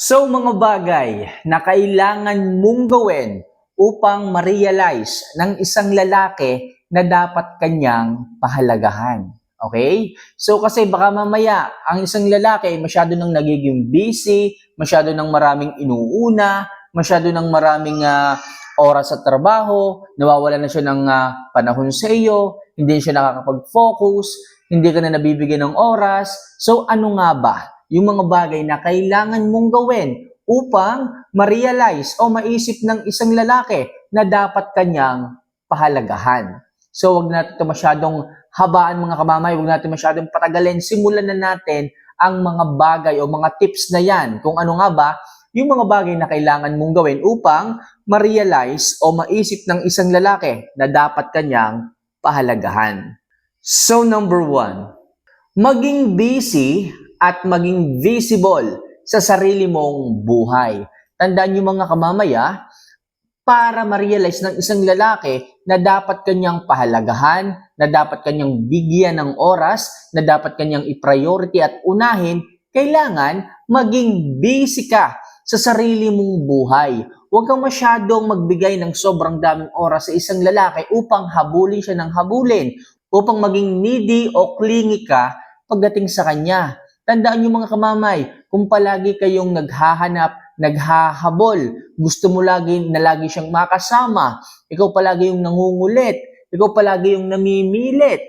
So mga bagay na kailangan mong gawin upang ma-realize ng isang lalaki na dapat kanyang pahalagahan. Okay? So kasi baka mamaya ang isang lalaki masyado nang nagiging busy, masyado nang maraming inuuna, masyado nang maraming ah, oras sa trabaho, nawawala na siya ng ah, panahon sa iyo, hindi siya nakakapag-focus, hindi ka na nabibigyan ng oras. So ano nga ba yung mga bagay na kailangan mong gawin upang ma-realize o maisip ng isang lalaki na dapat kanyang pahalagahan. So wag natin ito masyadong habaan mga kamamay, wag natin masyadong patagalin. Simulan na natin ang mga bagay o mga tips na yan. Kung ano nga ba yung mga bagay na kailangan mong gawin upang ma-realize o maisip ng isang lalaki na dapat kanyang pahalagahan. So number one, maging busy at maging visible sa sarili mong buhay. Tandaan niyo mga kamamaya, para ma-realize ng isang lalaki na dapat kanyang pahalagahan, na dapat kanyang bigyan ng oras, na dapat kanyang i-priority at unahin, kailangan maging busy ka sa sarili mong buhay. Huwag kang masyadong magbigay ng sobrang daming oras sa isang lalaki upang habulin siya ng habulin, upang maging needy o clingy ka pagdating sa kanya. Tandaan niyo mga kamamay, kung palagi kayong naghahanap, naghahabol, gusto mo lagi na lagi siyang makasama, ikaw palagi yung nangungulit, ikaw palagi yung namimilit.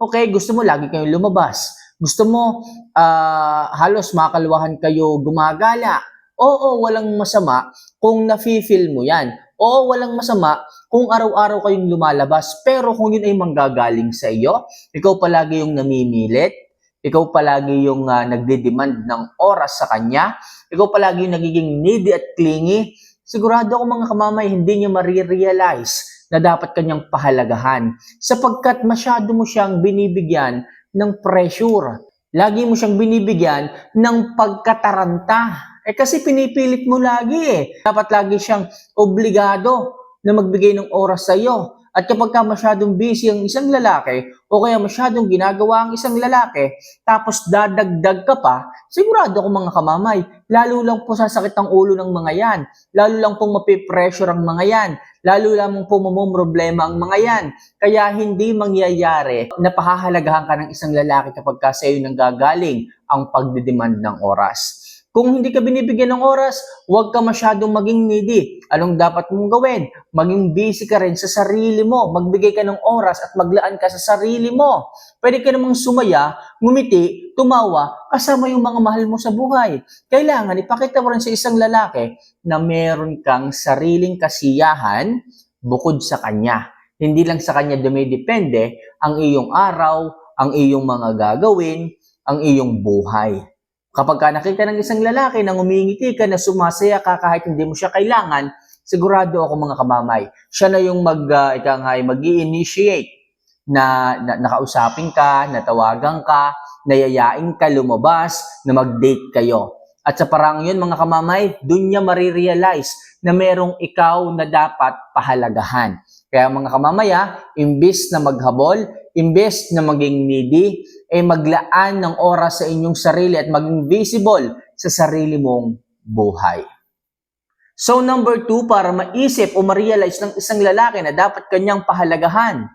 Okay, gusto mo lagi kayong lumabas. Gusto mo ah, halos makaluwahan kayo gumagala. Oo, walang masama kung nafe-feel mo yan. Oo, walang masama kung araw-araw kayong lumalabas. Pero kung yun ay manggagaling sa iyo, ikaw palagi yung namimilit, ikaw palagi yung uh, nagde-demand ng oras sa kanya, ikaw palagi yung nagiging needy at clingy, sigurado ako mga kamamay, hindi niya marirealize na dapat kanyang pahalagahan sapagkat masyado mo siyang binibigyan ng pressure. Lagi mo siyang binibigyan ng pagkataranta. Eh kasi pinipilit mo lagi eh. Dapat lagi siyang obligado na magbigay ng oras sa iyo. At kapag ka masyadong busy ang isang lalaki o kaya masyadong ginagawa ang isang lalaki tapos dadagdag ka pa, sigurado ako mga kamamay, lalo lang po sasakit ang ulo ng mga yan. Lalo lang pong mapipressure ang mga yan. Lalo lang po problema ang mga yan. Kaya hindi mangyayari na pahahalagahan ka ng isang lalaki kapag ka sa iyo nanggagaling ang pagdidemand ng oras. Kung hindi ka binibigyan ng oras, huwag ka masyadong maging needy. Anong dapat mong gawin? Maging busy ka rin sa sarili mo. Magbigay ka ng oras at maglaan ka sa sarili mo. Pwede ka namang sumaya, ngumiti, tumawa, kasama yung mga mahal mo sa buhay. Kailangan ipakita mo rin sa isang lalaki na meron kang sariling kasiyahan bukod sa kanya. Hindi lang sa kanya dumidepende ang iyong araw, ang iyong mga gagawin, ang iyong buhay. Kapag ka nakita ng isang lalaki na ngumingiti ka, na sumasaya ka kahit hindi mo siya kailangan, sigurado ako mga kamamay, siya na yung mag, uh, ika nga, mag initiate na, na nakausapin ka, natawagan ka, nayayain ka lumabas, na mag-date kayo. At sa parang yun mga kamamay, dun niya marirealize na merong ikaw na dapat pahalagahan. Kaya mga kamamaya, imbis na maghabol, imbes na maging needy, ay maglaan ng oras sa inyong sarili at maging visible sa sarili mong buhay. So number two, para maisip o ma-realize ng isang lalaki na dapat kanyang pahalagahan,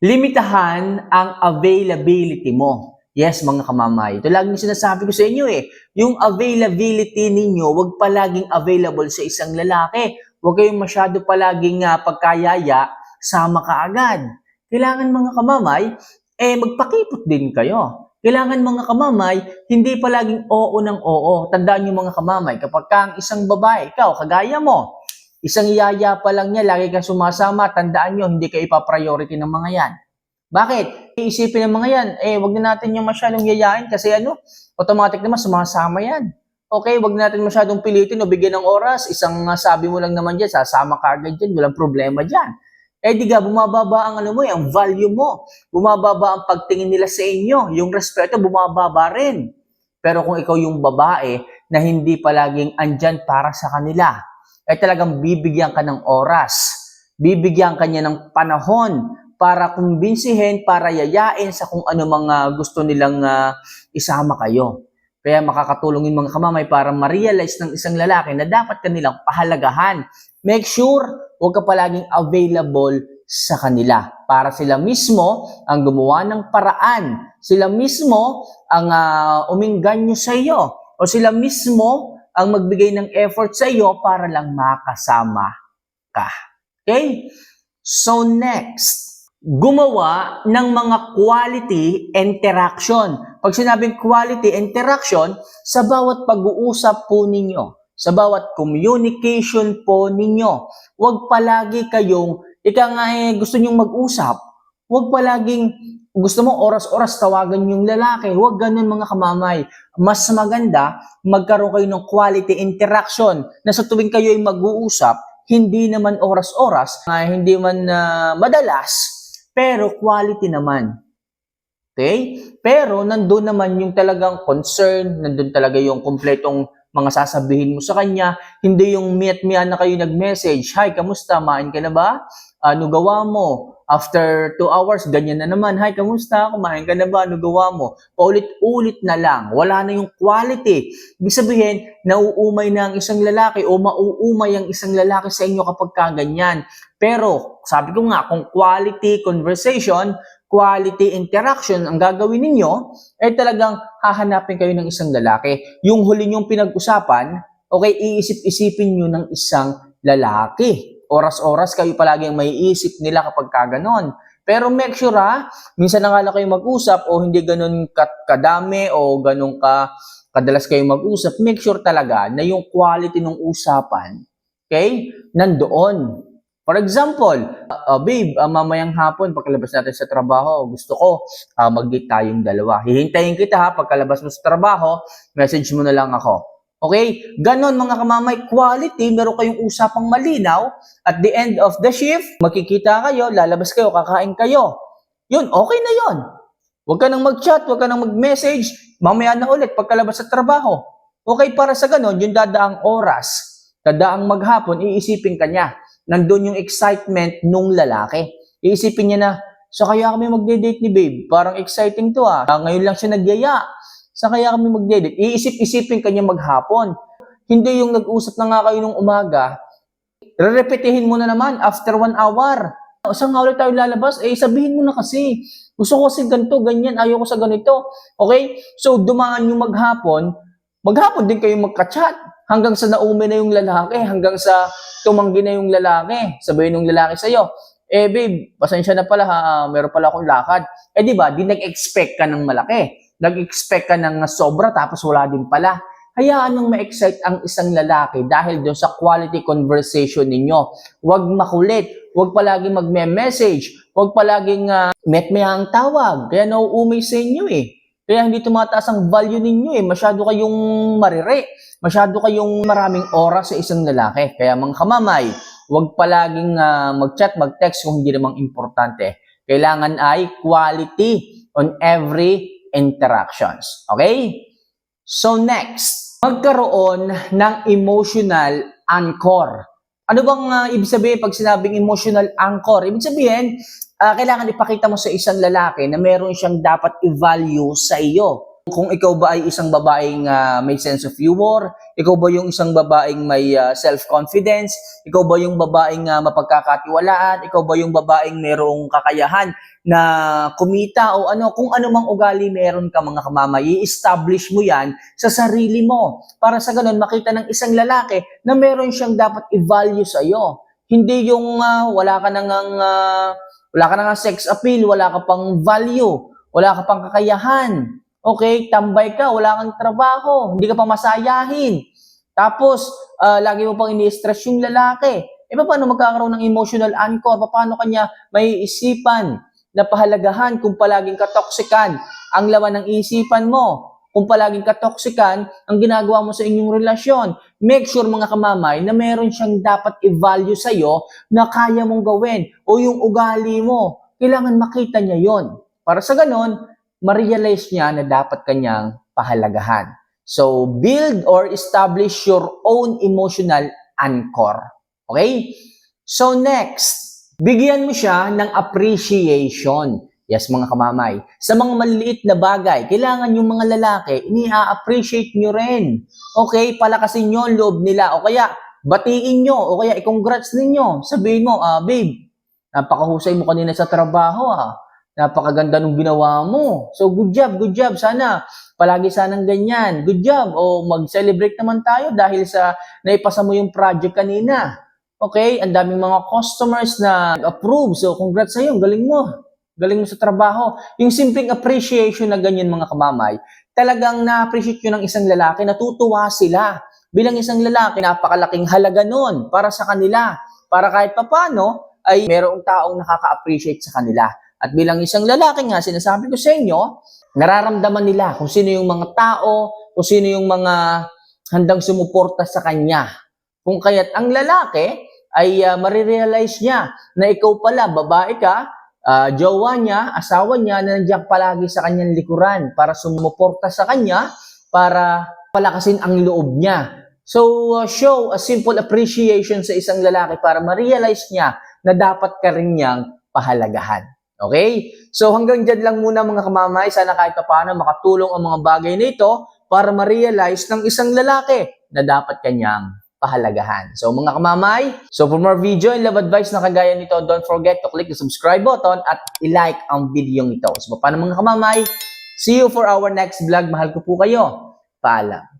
limitahan ang availability mo. Yes, mga kamamay. Ito laging sinasabi ko sa inyo eh. Yung availability ninyo, wag palaging available sa isang lalaki. Huwag kayong masyado palaging uh, pagkayaya, sama ka agad. Kailangan mga kamamay, eh magpakipot din kayo. Kailangan mga kamamay, hindi palaging oo ng oo. Tandaan niyo mga kamamay, kapag kang isang babae, ikaw, kagaya mo, isang iyaya pa lang niya, lagi kang sumasama, tandaan niyo, hindi ka ipa-priority ng mga yan. Bakit? Iisipin ng mga yan, eh, wag na natin yung masyadong yayain kasi ano, automatic naman sumasama yan. Okay, wag natin masyadong pilitin o bigyan ng oras. Isang uh, sabi mo lang naman dyan, sasama ka agad dyan, walang problema dyan eh di ka, bumababa ang ano mo, ang value mo. Bumababa ang pagtingin nila sa inyo. Yung respeto, bumababa rin. Pero kung ikaw yung babae na hindi palaging andyan para sa kanila, eh talagang bibigyan ka ng oras. Bibigyan ka niya ng panahon para kumbinsihin, para yayain sa kung ano mga gusto nilang uh, isama kayo. Kaya makakatulong yung mga kamamay para ma-realize ng isang lalaki na dapat kanilang pahalagahan. Make sure huwag ka palaging available sa kanila para sila mismo ang gumawa ng paraan. Sila mismo ang uh, umingganyo sa iyo o sila mismo ang magbigay ng effort sa iyo para lang makasama ka. Okay? So next, gumawa ng mga quality interaction. Pag sinabing quality interaction, sa bawat pag-uusap po ninyo, sa bawat communication po ninyo, huwag palagi kayong, ika nga eh, gusto nyong mag-usap, huwag palaging gusto mo oras-oras tawagan yung lalaki, huwag ganun mga kamamay. Mas maganda, magkaroon kayo ng quality interaction na sa tuwing kayo ay mag-uusap, hindi naman oras-oras, uh, hindi man uh, madalas, pero quality naman. Okay? Pero nandun naman yung talagang concern, nandun talaga yung kompletong mga sasabihin mo sa kanya, hindi yung miyat-miya na kayo nag-message, Hi, kamusta? Main ka na ba? Ano gawa mo? After two hours, ganyan na naman. Hi, kamusta? Kumain ka na ba? Ano gawa mo? Paulit-ulit na lang. Wala na yung quality. Ibig sabihin, nauumay na ang isang lalaki o mauumay ang isang lalaki sa inyo kapag kaganyan. Pero, sabi ko nga, kung quality conversation, quality interaction ang gagawin ninyo, ay talagang hahanapin kayo ng isang lalaki. Yung huli niyong pinag-usapan, okay, iisip-isipin niyo ng isang lalaki. Oras-oras kayo palagi ang may isip nila kapag kaganon. Pero make sure ha, minsan na nga kayo mag-usap o hindi ganun kadami o ganun ka kadalas kayo mag-usap, make sure talaga na yung quality ng usapan, okay, nandoon. For example, uh, babe, uh, mamayang hapon, pagkalabas natin sa trabaho, gusto ko uh, mag-date tayong dalawa. Hihintayin kita ha, pagkalabas mo sa trabaho, message mo na lang ako. Okay? Ganon mga kamamay, quality, meron kayong usapang malinaw. At the end of the shift, makikita kayo, lalabas kayo, kakain kayo. Yun, okay na yun. Huwag ka nang mag-chat, huwag ka nang mag-message. Mamaya na ulit pagkalabas sa trabaho. Okay, para sa ganon, yung dadaang oras, dadaang maghapon, iisipin ka niya. Nandun yung excitement nung lalaki. Iisipin niya na, so kaya kami magde-date ni babe. Parang exciting to ah. Ngayon lang siya nagyaya sa kaya kami magdedate? Iisip-isipin kanya maghapon. Hindi yung nag-usap na nga kayo nung umaga, re-repetihin mo na naman after one hour. Saan nga ulit tayo lalabas? Eh, sabihin mo na kasi. Gusto ko kasi ganito, ganyan, ayaw ko sa ganito. Okay? So, dumaan yung maghapon, maghapon din kayo magka-chat. Hanggang sa nauwi na yung lalaki, hanggang sa tumanggi na yung lalaki. Sabihin ng lalaki sa'yo, eh babe, pasensya na pala ha, meron pala akong lakad. Eh di ba, di nag-expect ka ng malaki nag-expect ka ng sobra tapos wala din pala. Hayaan mong ma-excite ang isang lalaki dahil doon sa quality conversation ninyo. Huwag makulit, huwag palaging magme-message, huwag palaging uh, met-meha ang tawag. Kaya nauumay sa inyo eh. Kaya hindi tumataas ang value ninyo eh. Masyado kayong marire. Masyado kayong maraming oras sa isang lalaki. Kaya mga kamamay, huwag palaging uh, mag-chat, mag-text kung hindi namang importante. Kailangan ay quality on every interactions. Okay? So next, magkaroon ng emotional anchor. Ano bang uh, ibig sabihin pag sinabing emotional anchor? Ibig sabihin, uh, kailangan ipakita mo sa isang lalaki na meron siyang dapat i-value sa iyo. Kung ikaw ba ay isang babaeng uh, may sense of humor, ikaw ba yung isang babaeng may uh, self-confidence, ikaw ba yung babaeng uh, mapagkakatiwalaan, ikaw ba yung babaeng merong kakayahan na kumita o ano, kung ano mang ugali meron ka mga kamama, i-establish mo yan sa sarili mo. Para sa ganun, makita ng isang lalaki na meron siyang dapat i-value sa iyo. Hindi yung uh, wala ka nang uh, wala ka nang sex appeal, wala ka pang value, wala ka pang kakayahan. Okay, tambay ka, wala kang trabaho, hindi ka pa masayahin. Tapos, uh, lagi mo pang ini-stress yung lalaki. E paano magkakaroon ng emotional anchor? Paano kanya may isipan? na pahalagahan kung palaging katoksikan ang laman ng isipan mo. Kung palaging katoksikan ang ginagawa mo sa inyong relasyon. Make sure mga kamamay na meron siyang dapat i-value sa iyo na kaya mong gawin o yung ugali mo. Kailangan makita niya yon. Para sa ganon, ma-realize niya na dapat kanyang pahalagahan. So, build or establish your own emotional anchor. Okay? So, next, Bigyan mo siya ng appreciation. Yes, mga kamamay. Sa mga maliliit na bagay, kailangan yung mga lalaki, ini-appreciate nyo rin. Okay? Palakasin nyo ang loob nila. O kaya, batiin nyo. O kaya, i-congrats ninyo. Sabihin mo, ah, babe, napakahusay mo kanina sa trabaho, ah. Napakaganda nung ginawa mo. So, good job, good job. Sana, palagi sanang ganyan. Good job. O, mag-celebrate naman tayo dahil sa naipasa mo yung project kanina. Okay? Ang daming mga customers na approve. So, congrats sa'yo. Ang Galing mo. Galing mo sa trabaho. Yung simpleng appreciation na ganyan mga kamamay, talagang na-appreciate yun ng isang lalaki, natutuwa sila. Bilang isang lalaki, napakalaking halaga nun para sa kanila. Para kahit papano, ay merong taong nakaka-appreciate sa kanila. At bilang isang lalaki nga, sinasabi ko sa inyo, nararamdaman nila kung sino yung mga tao, kung sino yung mga handang sumuporta sa kanya. Kung kaya't ang lalaki ay uh, marirealize niya na ikaw pala, babae ka, ah, jowa niya, asawa niya na nandiyan palagi sa kanyang likuran para sumuporta sa kanya, para palakasin ang loob niya. So, uh, show a simple appreciation sa isang lalaki para ma-realize niya na dapat ka rin niyang pahalagahan. Okay? So, hanggang dyan lang muna mga kamamay. Sana kahit pa paano makatulong ang mga bagay na ito para ma-realize ng isang lalaki na dapat kanyang pahalagahan. So mga kamamay, so for more video and love advice na kagaya nito, don't forget to click the subscribe button at i-like ang video ito. So paano mga kamamay, see you for our next vlog. Mahal ko po kayo. Paalam.